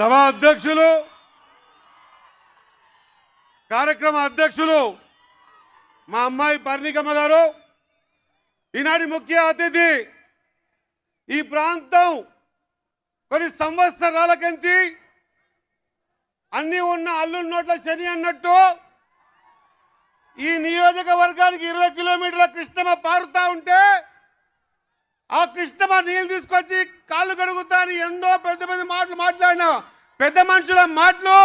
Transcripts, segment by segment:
సభా అధ్యక్షులు కార్యక్రమ అధ్యక్షులు మా అమ్మాయి పర్ణికమ్మ గారు ఈనాటి ముఖ్య అతిథి ఈ ప్రాంతం కొన్ని సంవత్సరాల కంచి అన్నీ ఉన్న అల్లు నోట్ల శని అన్నట్టు ఈ నియోజకవర్గానికి ఇరవై కిలోమీటర్ల కృష్ణమ్మ పారుతా ఉంటే ఆ కృష్ణ నీళ్ళు తీసుకొచ్చి కాళ్ళు కడుగుతాను ఎంతో పెద్ద పెద్ద మాటలు మాట్లాడిన పెద్ద మనుషుల మాటలు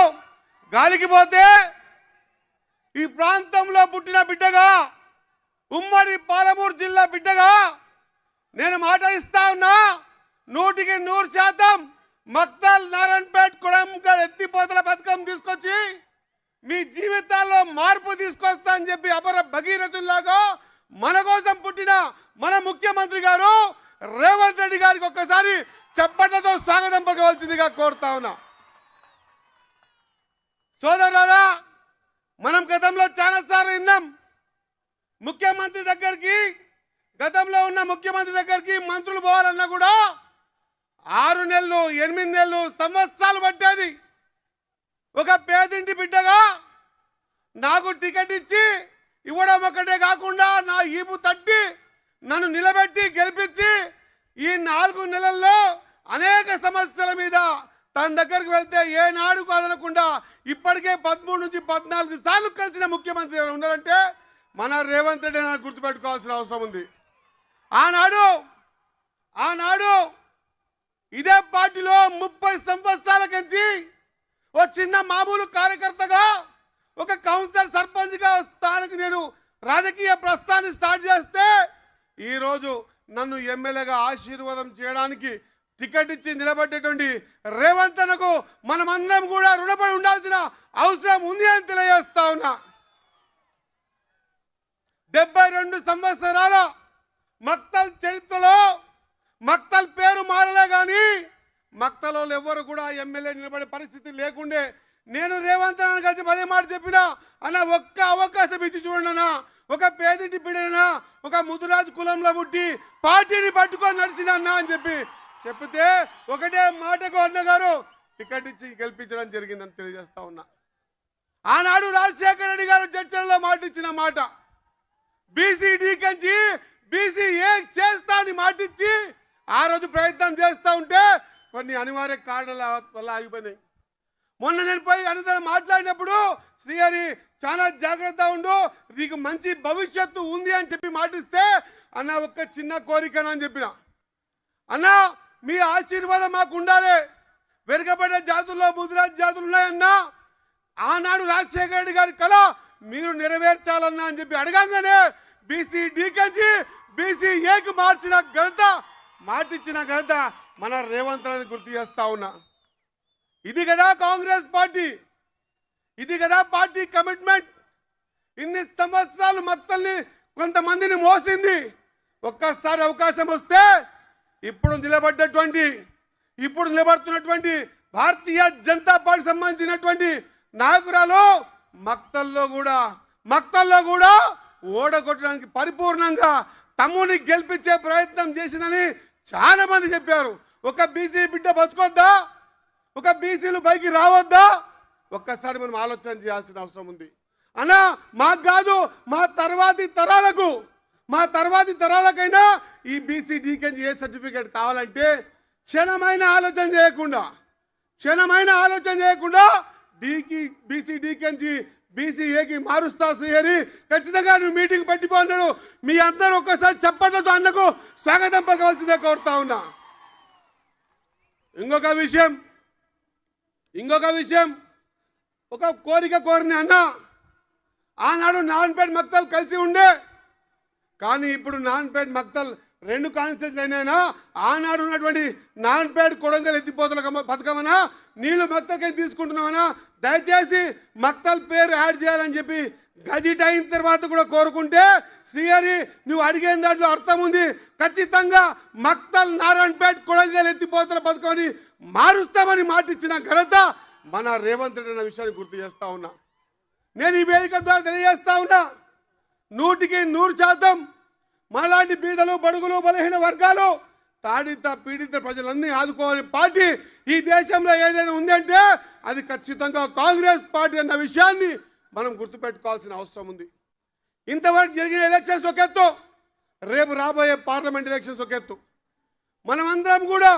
గాలికి పోతే ఈ ప్రాంతంలో పుట్టిన బిడ్డగా ఉమ్మడి పాలమూరు జిల్లా బిడ్డగా నేను మాట ఇస్తా ఉన్నా నూటికి నూరు శాతం మక్తల్ నారాయణపేట్ కుడంగా ఎత్తిపోతల పథకం తీసుకొచ్చి మీ జీవితాల్లో మార్పు తీసుకొస్తా అని చెప్పి అపర భగీరథుల్లాగా మన కోసం పుట్టిన మన ముఖ్యమంత్రి గారు రేవంత్ రెడ్డి గారికి ఒక్కసారి చప్పట్లతో స్వాగతం పలకవలసిందిగా కోరుతా ఉన్నా. సోదరులారా మనం గతంలో చాలా సార్లు విన్నాం. ముఖ్యమంత్రి దగ్గరికి గతంలో ఉన్న ముఖ్యమంత్రి దగ్గరికి మంత్రులు పోవాలన్నా కూడా ఆరు నెలలు ఎనిమిది నెలలు సంవత్సరాలు పట్టేది. ఒక పేదింటి బిడ్డగా నాకు టికెట్ ఇచ్చి ఇవ్వడం ఒకటే కాకుండా నా ఈపు తట్టి నన్ను నిలబెట్టి గెలిపించి ఈ నాలుగు నెలల్లో అనేక సమస్యల మీద తన దగ్గరికి వెళ్తే ఏనాడు కాదనకుండా ఇప్పటికే పదమూడు నుంచి పద్నాలుగు సార్లు కలిసిన ముఖ్యమంత్రి ఉన్నారంటే మన రేవంత్ రెడ్డి అని గుర్తుపెట్టుకోవాల్సిన అవసరం ఉంది. ఆనాడు ఆనాడు ఇదే పార్టీలో ముప్పై సంవత్సరాల కంచి ఓ చిన్న మామూలు కార్యకర్తగా ఒక కౌన్సిలర్ సర్పంచ్గా స్థానికి నేను రాజకీయ ప్రస్థాన్ని స్టార్ట్ చేస్తే ఈరోజు నన్ను ఎమ్మెల్యేగా ఆశీర్వాదం చేయడానికి టికెట్ ఇచ్చి నిలబడేటువంటి రేవంత్ అన్నకు మనమందరం కూడా రుణపడి ఉండాల్సిన అవసరం ఉంది అని తెలియజేస్తా ఉన్నా. డెబ్బై రెండు సంవత్సరాల మక్తల్ చరిత్రలో మక్తల్ పేరు మారలే కానీ మక్తలో ఎవ్వరు కూడా ఎమ్మెల్యే నిలబడే పరిస్థితి లేకుండే నేను రేవంత్ అన్న కలిసి పదే మాట చెప్పినా అన్న ఒక్క అవకాశం ఇచ్చి చూడండి అన్న. ఒక పేదింటి బిడ్డనా ఒక ముదురాజు కులంలో పుట్టి పార్టీని పట్టుకొని నడిచిందన్న అని చెప్పి చెప్తే ఒకటే మాటకు అన్నగారు టికెట్ ఇచ్చి గెలిపించడం జరిగిందని తెలియజేస్తా ఉన్నా. ఆనాడు రాజశేఖర రెడ్డి గారు చర్చలలో మాట ఇచ్చిన మాట. బీసీడీ కంచి బీసీ ఏ చేస్తా అని మాటిచ్చి ఆ రోజు ప్రయత్నం చేస్తూ ఉంటే కొన్ని అనివార్య కారణాల వల్ల ఆగిపోయినాయి. మొన్న నేను పోయి అనంతరం మాట్లాడినప్పుడు శ్రీహరి చాలా జాగ్రత్త ఉండు నీకు మంచి భవిష్యత్తు ఉంది అని చెప్పి మాటిస్తే అన్న ఒక్క చిన్న కోరికనా అని చెప్పిన. అన్న మీ ఆశీర్వాదం మాకు ఉండాలి. వెనుకబడ్డ జాతుల్లో ముదిరాజ్ జాతులు ఉన్నాయన్నా ఆనాడు రాజశేఖర రెడ్డి గారి కళ మీరు నెరవేర్చాలన్నా అని చెప్పి అడగంగానే బీసీ డీకెంచి బీసీ ఏకి మార్చిన ఘనత మాటిచ్చిన ఘనత మన రేవంత్ గుర్తు చేస్తా ఉన్నా. ఇది కదా కాంగ్రెస్ పార్టీ. ఇది కదా పార్టీ కమిట్మెంట్. ఇన్ని సంవత్సరాలు మక్తల్ని కొంతమందిని మోసింది. ఒక్కసారి అవకాశం వస్తే ఇప్పుడు నిలబడ్డటువంటి ఇప్పుడు నిలబడుతున్నటువంటి భారతీయ జనతా పార్టీ సంబంధించినటువంటి నాయకురాలు మక్తల్లో కూడా మక్తల్లో కూడా ఓడగొట్టడానికి పరిపూర్ణంగా తమ్ముని గెలిపించే ప్రయత్నం చేసిందని చాలా మంది చెప్పారు. ఒక బీసీ బిడ్డ బతుకొద్దా? ఒక బీసీలు పైకి రావద్దా? ఒక్కసారి మనం ఆలోచన చేయాల్సిన అవసరం ఉంది. అన్నా మాకు కాదు మా తర్వాతి తరాలకు మా తర్వాతి తరాలకైనా ఈ బీసీ డీకెన్ ఏ సర్టిఫికేట్ కావాలంటే క్షణమైన ఆలోచన చేయకుండా క్షణమైన ఆలోచన చేయకుండా డీకి బీసీ డీకెన్సి బీసీ ఏకి మారుస్తా శ్రీహరి ఖచ్చితంగా నువ్వు మీటింగ్ పెట్టిపోన్నాడు మీ అందరూ ఒక్కసారి చెప్పట్లతో అన్నకు స్వాగతం పలకవలసిందే కోరుతా ఉన్నా. ఇంకొక విషయం ఇంకొక విషయం. ఒక కోరిక కోరిన అన్న ఆనాడు నాన్పేట్ మక్తల్ కలిసి ఉండే. కానీ ఇప్పుడు నాన్పేట్ మక్తల్ రెండు కాన్స్టిట్యూన్స్ అయినా ఆనాడు ఉన్నటువంటి నాన్పేట్ కొడంగల్ ఎత్తిపోతల పథకమనా నీళ్ళు మక్తల్కి తీసుకుంటున్నామనా దయచేసి మక్తల్ పేరు యాడ్ చేయాలని చెప్పి గజిట్ అయిన తర్వాత కూడా కోరుకుంటే శ్రీహరి నువ్వు అడిగిన దాంట్లో అర్థం ఉంది. ఖచ్చితంగా మక్తల్ నారాయణపేట కొడంగల్ ఎత్తిపోతల పథకాన్ని మారుస్తామని మాటిచ్చిన ఘనత మన రేవంత్ రెడ్డి అన్న విషయాన్ని గుర్తు చేస్తా ఉన్నా. నేను ఈ వేదిక ద్వారా తెలియజేస్తా ఉన్నా నూటికి నూరు శాతం మనలాంటి బీదలు బడుగులు బలహీన వర్గాలు తాడిత పీడిత ప్రజలన్నీ ఆదుకోవాలి. పార్టీ ఈ దేశంలో ఏదైనా ఉందంటే అది ఖచ్చితంగా కాంగ్రెస్ పార్టీ అన్న విషయాన్ని మనం గుర్తుపెట్టుకోవాల్సిన అవసరం ఉంది. ఇంతవరకు జరిగిన ఎలక్షన్స్ ఒక ఎత్తు రేపు రాబోయే పార్లమెంట్ ఎలక్షన్స్ ఒక ఎత్తు. మనమందరం కూడా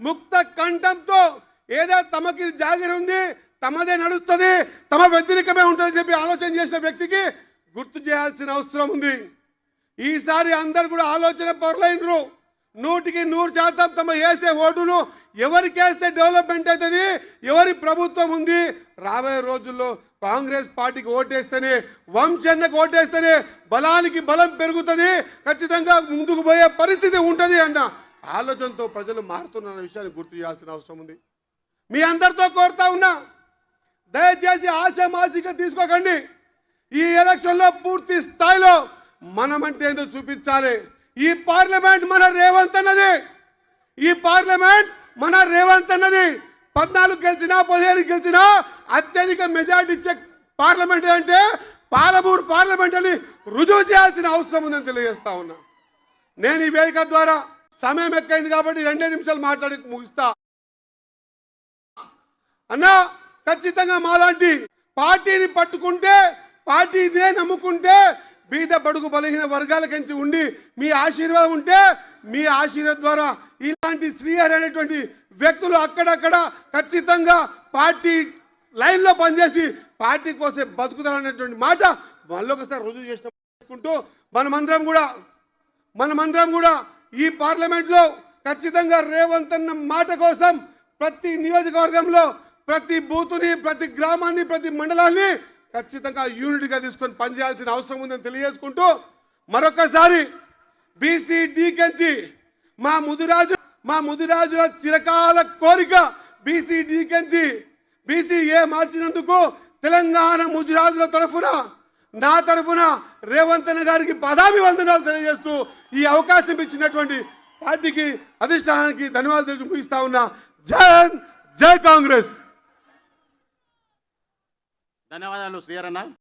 ముక్త కంఠంతో ఏదో తమకి జాగిరి ఉంది తమదే నడుస్తుంది తమ వ్యతిరేకమే ఉంటుందని చెప్పి ఆలోచన చేసిన వ్యక్తికి గుర్తు చేయాల్సిన అవసరం ఉంది. ఈసారి అందరు కూడా ఆలోచన పొరలైనరు. నూటికి నూరు శాతం తమ వేసే ఓటును ఎవరికి వేస్తే డెవలప్మెంట్ అవుతుంది ఎవరి ప్రభుత్వం ఉంది రాబోయే రోజుల్లో కాంగ్రెస్ పార్టీకి ఓటేస్తేనే వంశన్నకు ఓటేస్తేనే బలానికి బలం పెరుగుతుంది ఖచ్చితంగా ముందుకు పోయే పరిస్థితి ఉంటుంది అన్న ఆలోచనతో ప్రజలు మారుతున్న విషయాన్ని గుర్తు చేయాల్సిన అవసరం ఉంది. మీ అందరితో కోరుతా ఉన్నా దయచేసి ఆశమాసిగా తీసుకోకండి. ఈ ఎలక్షన్లో పూర్తి స్థాయిలో మనమంటే ఏందో చూపించాలి. ఈ పార్లమెంట్ మన రేవంత్ అన్నది. ఈ పార్లమెంట్ మన రేవంత్ అన్నది. పద్నాలుగు గెలిచినా పదిహేను గెలిచినా అత్యధిక మెజార్టీ ఇచ్చే పార్లమెంట్ అంటే పాలమూరు పార్లమెంట్ అని రుజువు చేయాల్సిన అవసరం ఉందని తెలియజేస్తా ఉన్నా. నేను ఈ వేదిక ద్వారా సమయం ఎక్కైంది కాబట్టి రెండే నిమిషాలు మాట్లాడి ముగిస్తా. అన్నా ఖచ్చితంగా మాలాంటి పార్టీని పట్టుకుంటే పార్టీ ఇదే నమ్ముకుంటే బీద బడుగు బలహీన వర్గాలకించి ఉండి మీ ఆశీర్వాదం ఉంటే మీ ఆశీర్వాదం ద్వారా ఇలాంటి శ్రీహరి అనేటువంటి వ్యక్తులు అక్కడక్కడ ఖచ్చితంగా పార్టీ లైన్లో పనిచేసి పార్టీ కోసం బతుకుతారనేటువంటి మాట మళ్ళొకసారి రుజువు చేసుకుంటూ మనమందరం కూడా మనమందరం కూడా ఈ పార్లమెంట్లో ఖచ్చితంగా రేవంత్ అన్న మాట కోసం ప్రతి నియోజకవర్గంలో ప్రతి బూతుని ప్రతి గ్రామాన్ని ప్రతి మండలాన్ని ఖచ్చితంగా యూనిట్గా తీసుకొని పనిచేయాల్సిన అవసరం ఉందని తెలియజేసుకుంటూ మరొకసారి బీసీ డీకెంచి మా ముదిరాజు మా ముదిరాజుల చిరకాల కోరిక బీసీ డీకెంచి బీసీఏ మార్చినందుకు తెలంగాణ ముదిరాజుల తరఫున నా తరఫున రేవంత్ అన్న గారికి పదాభి వందనాలు తెలియజేస్తూ ఈ అవకాశం ఇచ్చినటువంటి పార్టీకి అధిష్టానానికి ధన్యవాదాలు తెలిసి ముగిస్తా ఉన్నా. జై జై కాంగ్రెస్! ధన్యవాదాలు శ్రీహరన్న.